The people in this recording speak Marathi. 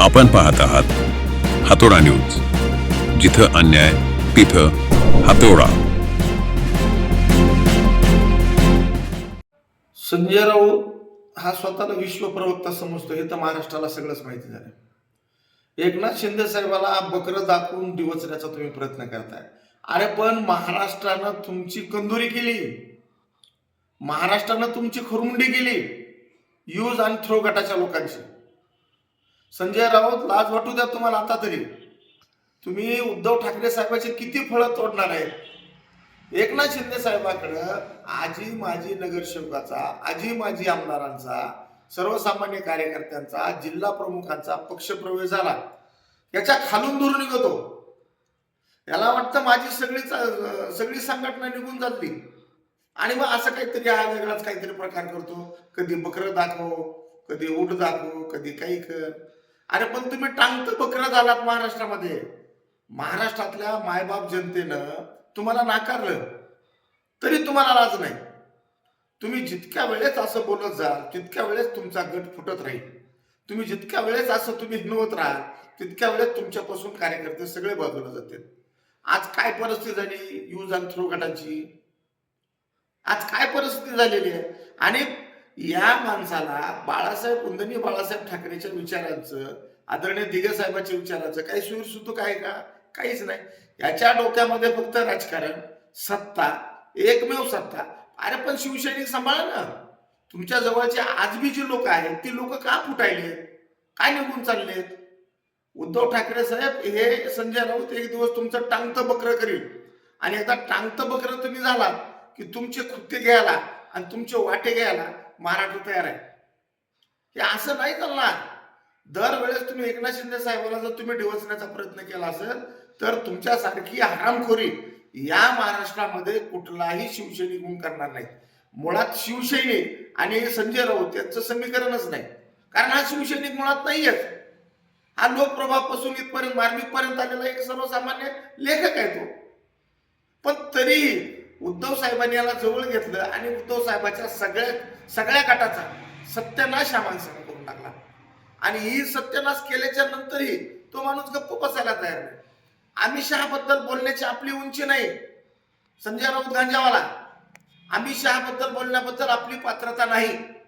आपण पाहत आहात हातोडा न्यूज जिथं अन्याय तिथं हातोडा. संजय राऊत हा स्वतःला विश्व प्रवक्ता समजतो हे तर महाराष्ट्राला सगळंच माहिती झालं. एकनाथ शिंदे साहेबाला बकरं दाखवून डिवचण्याचा तुम्ही प्रयत्न करताय. अरे पण महाराष्ट्रानं तुमची कंदुरी केली. महाराष्ट्रानं तुमची खुरमुंडी केली. यूज आणि थ्रो गटाच्या लोकांची. संजय राऊत लाज वाटू द्या तुम्हाला आता तरी. तुम्ही उद्धव ठाकरे साहेबाची किती फळं तोडणार आहेत? एकनाथ शिंदे साहेबाकडं आजी माजी नगरसेवकाचा आजी माजी आमदारांचा सर्वसामान्य कार्यकर्त्यांचा जिल्हा प्रमुखांचा पक्षप्रवेश झाला. याच्या खालून दूर निघतो. याला वाटतं माझी सगळी सगळी संघटना निघून जातली. आणि मग असं काहीतरी हा वेगळाच काहीतरी प्रकार करतो. कधी बकरं दाखव कधी ऊट दाखव कधी काही कर. अरे पण तुम्ही टांगत बकरा झालात महाराष्ट्रामध्ये. महाराष्ट्रातल्या मायबाप जनतेनं तुम्हाला नाकारलं. तरी तुम्हाला लाज नाही. तुम्ही जितक्या वेळेस असं बोलत जाल तितक्या वेळेस तुमचा गट फुटत राहील. तुम्ही जितक्या वेळेस असं तुम्ही हिनवत राहाल तितक्या वेळेस तुमच्यापासून कार्यकर्ते सगळे बाजूला जातील. आज काय परिस्थिती झाली? यूज अँड थ्रो गटांची. आज काय परिस्थिती झालेली आहे? आणि या माणसाला बाळासाहेब कुंदनी बाळासाहेब ठाकरेच्या विचारांचं आदरणीय दिगे साहेबांच्या विचारांचं काही सूर सुतूक आहे का? काहीच नाही. याच्या डोक्यामध्ये फक्त राजकारण सत्ता एकमेव सत्ता. अरे पण शिवसैनिक सांभाळा ना. तुमच्या जवळचे आज बी जी लोक आहेत ती लोक का फुटायले? काय निघून चाललेत? उद्धव ठाकरे साहेब हे संजय राऊत एक दिवस तुमचं टांगतं बकरं करील. आणि एकदा टांगतं बकरं तुम्ही झाला की तुमचे खुत्ते घ्यायला आणि तुमचे वाटे घ्यायला महाराष्ट्र तयार आहे. हे असं नाही चालणार. दरवेळेस तुम्ही एकनाथ शिंदे साहेबांना जर तुम्ही डिवचण्याचा प्रयत्न केला असेल तर तुमच्यासारखी हरामखोरी या महाराष्ट्रामध्ये कुठलाही शिवसैनिक गुण करणार नाही. मुळात शिवसैनिक आणि संजय राऊत यांचं समीकरणच नाही. कारण हा शिवसैनिक मुळात नाहीयेच. हा लोकप्रभापासून इथपर्यंत मार्मिकपर्यंत आलेला एक सर्वसामान्य लेखक आहे तो. पण तरीही उद्धव साहेबांनी याला जवळ घेतलं आणि उद्धव साहेबाच्या सगळ्या सगळ्या गटाचा सत्यानाश हा माणसाने करून टाकला. आणि ही सत्यानाश केल्याच्या नंतरही तो माणूस गप्प बसायला तयार नाही. अमित शहाबद्दल बोलण्याची आपली उंची नाही. संजय राऊत गांजावाला. अमित शहाबद्दल बोलण्याबद्दल आपली पात्रता नाही.